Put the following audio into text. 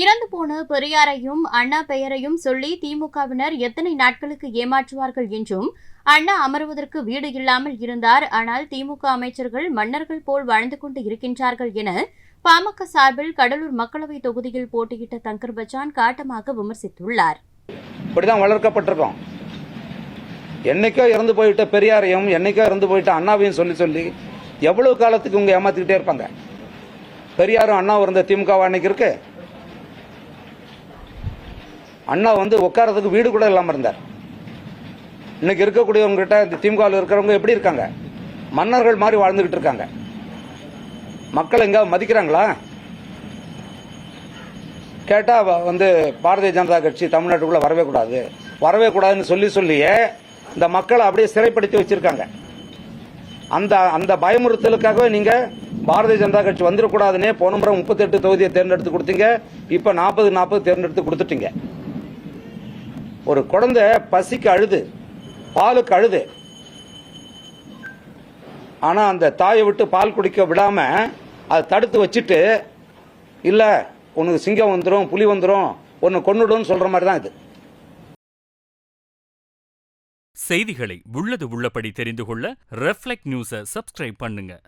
இறந்து போன பெரியாரையும் அண்ணா பெயரையும் சொல்லி திமுகவினர் எத்தனை நாட்களுக்கு ஏமாற்றுவார்கள் என்றும் அண்ணா அமர்வதற்கு வீடு இல்லாமல் இருந்தார். ஆனால் திமுக அமைச்சர்கள் மன்னர்கள் போல் வாழ்ந்து கொண்டு இருக்கின்றார்கள் என பாமக சார்பில் கடலூர் மக்களவை தொகுதியில் போட்டியிட்ட தங்கர் பச்சான் காட்டமாக விமர்சித்துள்ளார். இப்படிதான் வளர்க்கப்பட்டிருக்கோம். என்னைக்கோ இறந்து போயிட்ட பெரியாரையும் என்னைக்கோ இறந்து போயிட்ட அண்ணாவையும் சொல்லி சொல்லி எவ்வளவு காலத்துக்கு இவங்க ஏமாத்திக்கிட்டே இருப்பாங்க? பெரியாரும் அண்ணாவும் இருந்த திமுக அன்னைக்கு இருக்கு? அண்ணா வந்து உட்காரதுக்கு வீடு கூட இல்லாமல் இருந்தார். இன்னைக்கு இருக்கக்கூடியவங்ககிட்ட இந்த திமுகவில் இருக்கிறவங்க எப்படி இருக்காங்க? மன்னர்கள் மாதிரி வாழ்ந்துகிட்டு இருக்காங்க. மக்கள் எங்க மதிக்கிறாங்களா? கேட்டா வந்து பாரதிய ஜனதா கட்சி தமிழ்நாட்டுக்குள்ள வரவே கூடாது. வரவே கூடாதுன்னு சொல்லி சொல்லியே இந்த மக்களை அப்படியே சிறைப்படுத்தி வச்சிருக்காங்க. அந்த அந்த பயமுறுத்தலுக்காகவே நீங்க பாரதிய ஜனதா கட்சி வந்துடக்கூடாதுன்னே போன முறை முப்பத்தெட்டு தொகுதியை தேர்ந்தெடுத்து கொடுத்தீங்க. இப்ப நாற்பது நாற்பது தேர்ந்தெடுத்து கொடுத்துட்டீங்க. ஒரு குழந்தை பசிக்கு அழுது பாலுக்கு அழுது. ஆனால் அந்த தாயை விட்டு பால் குடிக்க விடாமல் அதை தடுத்து வச்சுட்டு இல்லை உனக்கு சிங்கம் வந்துடும் புலி வந்துடும் ஒன்று கொன்னுடும் சொல்கிற மாதிரி தான் இது. செய்திகளை உள்ளது உள்ளபடி தெரிந்து கொள்ள ரெஃப்ளெக்ட் நியூஸை சப்ஸ்கிரைப் பண்ணுங்கள்